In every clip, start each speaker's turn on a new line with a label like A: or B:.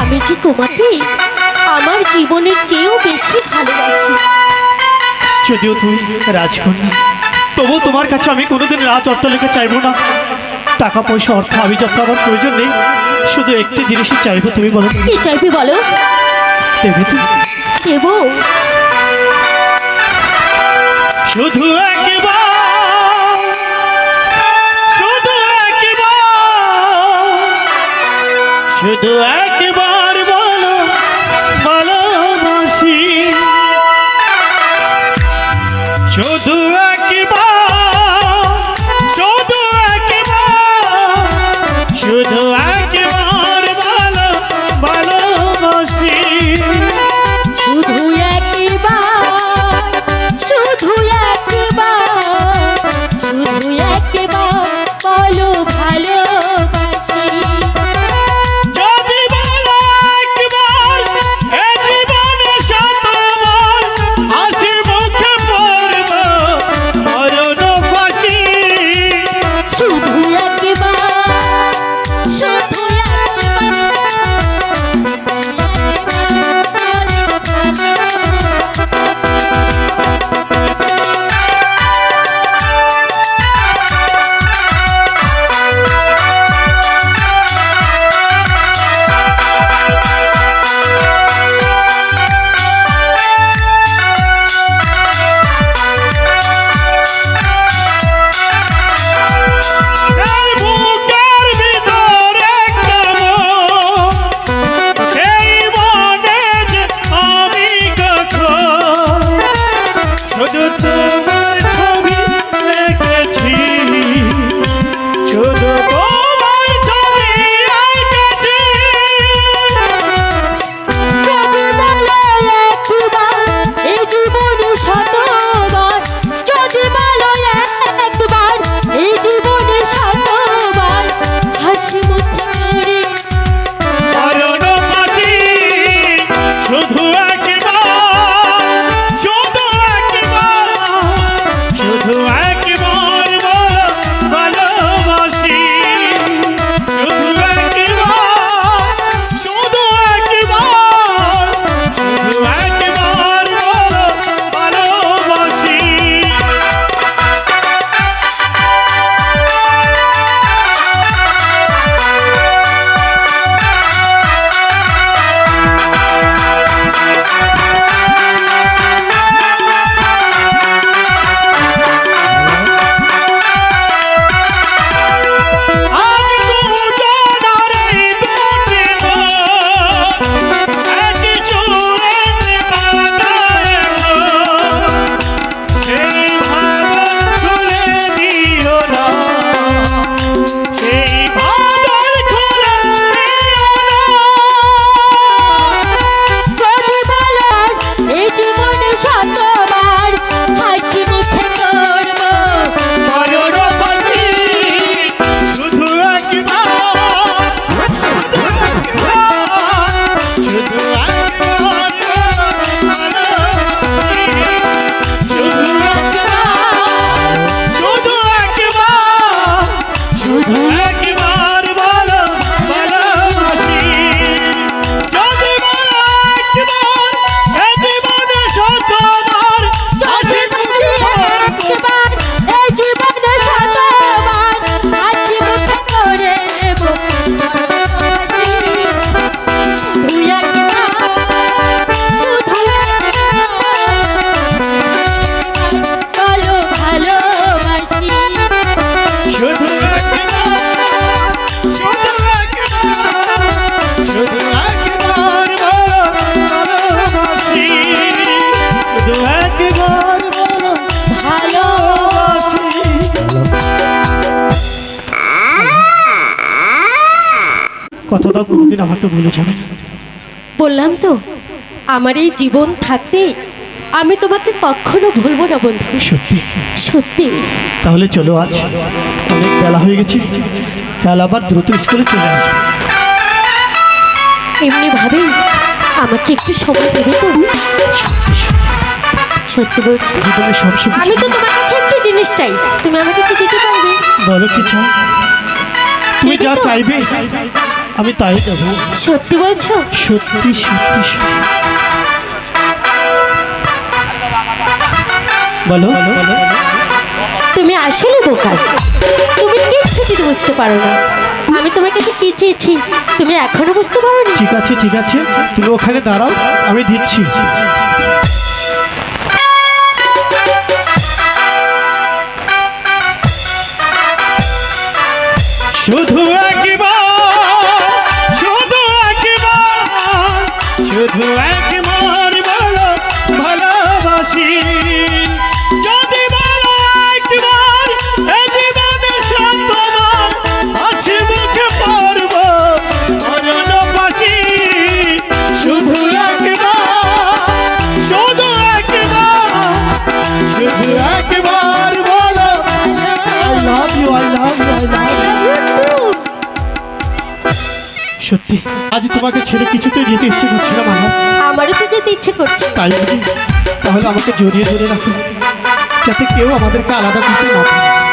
A: আমি যে তোমাকে আমার জীবনের চেয়েও বেশি ভালোবাসি।
B: যদিও তুমি রাজকন্যা তবু তোমার কাছে আমি কোনোদিন রাজ অট্টালিকা চাইব না। টাকা পয়সা অর্থ আমি যত আমার প্রয়োজন নেই শুধু একটি জিনিসই চাইব তুমি বলো।
A: কি চাইবে বলো?
B: দেবে তুমি
A: দেব।
B: শুধু একবার শুধু একবার শুধু একবার কথাটা কোনোদিন আমাকে ভুলে যাবে।
A: বললাম তো আমার এই জীবন থাকতে আমি তোমাকে কখনো ভুলবো না বন্ধু।
B: সত্যি?
A: সত্যি।
B: তাহলে চলো আজ অনেক বেলা হয়ে গেছে। কাল আবার দ্রুত স্কুলে চলে আসবে।
A: এমনি ভাবেই আমাকে একটু সময় দেবে তো?
B: সত্যি বলছি?
A: সত্যি
B: জীবনে সব সুখ
A: আমি তো তোমার কাছে একটা জিনিস চাই। তুমি আমাকে কি দিতে পারবে?
B: বলো কি চাও? তুমি যা চাইবে। আমি তাই যাব
A: সত্যি বলছো?
B: সত্যি সত্যি বলো।
A: তুমি আসলে বোকা। তুমি কিচ্ছু বুঝতে পারো না। আমি তোমার কাছে কি চেয়েছি তুমি এখনও বুঝতে পারো না
B: ঠিক আছে ঠিক আছে। তুমি ওখানে দাঁড়াও আমি দিচ্ছি। শুধু সত্যি আজ তোমাকে ছেড়ে কিছুতেই যেতে ইচ্ছে করছিল না আমার
A: আমারও তো যেতে ইচ্ছে করছে।
B: তাই বুঝি? তাহলে আমাকে জড়িয়ে ধরে রাখুন। যাতে কেউ আমাদেরকে আলাদা করতে না পারে।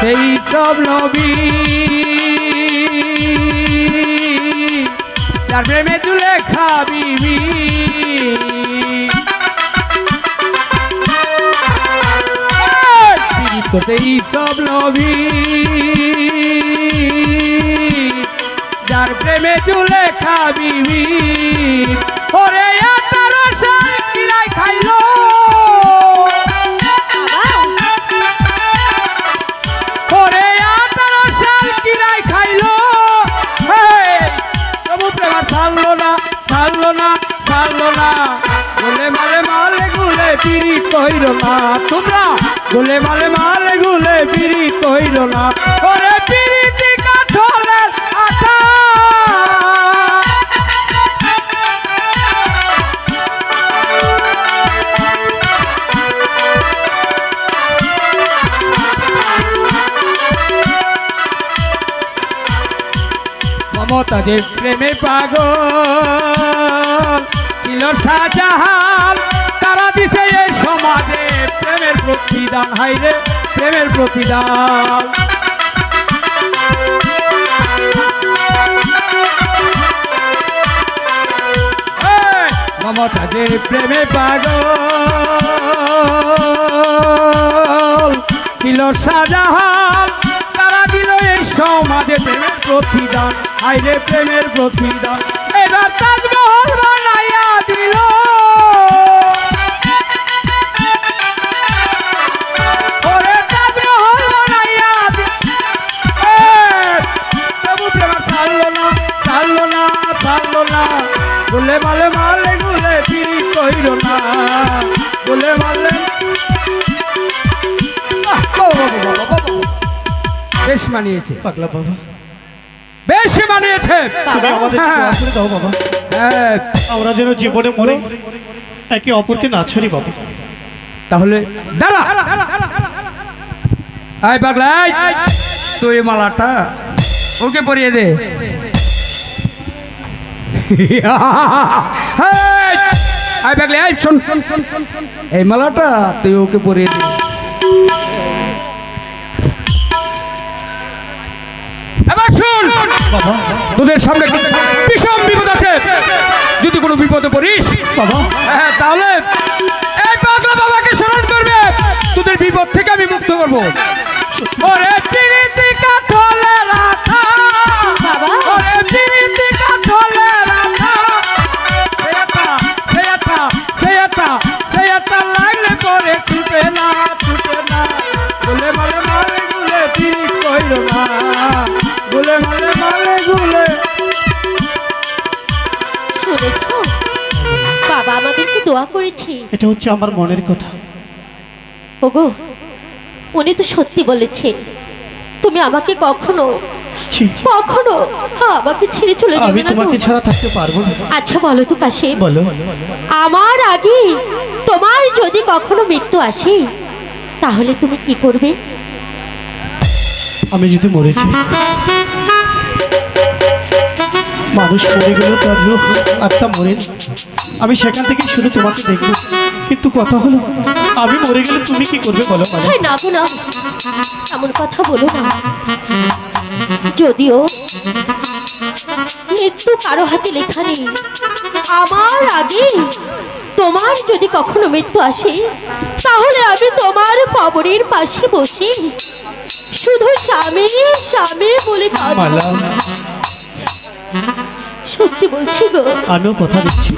C: সেই সব নবী। তার প্রেমে তুলে খাবিবি করতেই সব নবী। যার প্রেমে চুলে খাবিবি ওরে কইর না, তোমরা গুলে মালে মালে গুলে পিরি কইর না। ওরে পিরিতি কাঠলের আঠা। মমতা যে প্রেমে পাগল ছিল শাহজাহান। তারা দিছে এই সমাজে। প্রেমের প্রতিদান হাইরে প্রেমের প্রতিদান। মমতা যে প্রেমে পাগল। ছিল শাহজাহান, তারা দিল এই সমাজে প্রেমের প্রতিদান। আইরে প্রেমের প্রতিদান। এবার তাজমহল বানাইয়া দিল। গুলে মালে মালে গুলে ফিরি কইর না। গুলে মালে। বেশ মানিয়েছে।
B: পাগলা বাবা।
C: বেশ মানিয়েছে।
B: করে দাও বাবা।
C: হ্যাঁ,
B: আমরা যেন জীবনে মরে একে অপরকে না ছাড়ি বাবা।
C: তাহলে দাঁড়া। আয় পাগলা তুই মালাটা ওকে পরিয়ে দে। পাগলা আয় শোন। এই মালাটা তুই ওকে পরিয়ে দে। এবার শোন! তোদের সামনে ভীষণ বিপদ আছে। যদি কোনো বিপদে পড়িস
B: বাবা।
C: হ্যাঁ তাহলে এই পাগলা বাবাকে স্মরণ করবে। তোদের বিপদ থেকে আমি মুক্ত করব। ওরে
A: দোয়া করেছি।
B: এটা হচ্ছে আমার মনের কথা।
A: ওগো উনি তো সত্যি বলেছে তুমি আমাকে কখনো কখনো আমাকে ছেড়ে চলে যাবে না
B: তোমাকে ছাড়া থাকতে পারব না।
A: আচ্ছা বলো তো কাশিম
B: বলো।
A: আমার আগে তোমার যদি কখনো মৃত্যু আসে তাহলে তুমি কি করবে?
B: আমি যদি মরেছি মানুষ মরে গেলেও তার রূপ আত্মা মরে আমি সেখান থেকে শুধু তোমাকে দেখব। কিন্তু কথা হলো আমি মরে গেলে তুমি কি করবে বলো মানে
A: হ্যাঁ না গো না। এমন কথা বলো না। যদিও মৃত্যু কারও হাতে লেখা নেই। আমার আগে তোমার যদি কখনো মৃত্যু আসে তাহলে আমি তোমার কবরের পাশে বসে। শুধু স্বামী স্বামী বলে সত্যি বলছি গো।
B: আমিও কথা দিচ্ছি।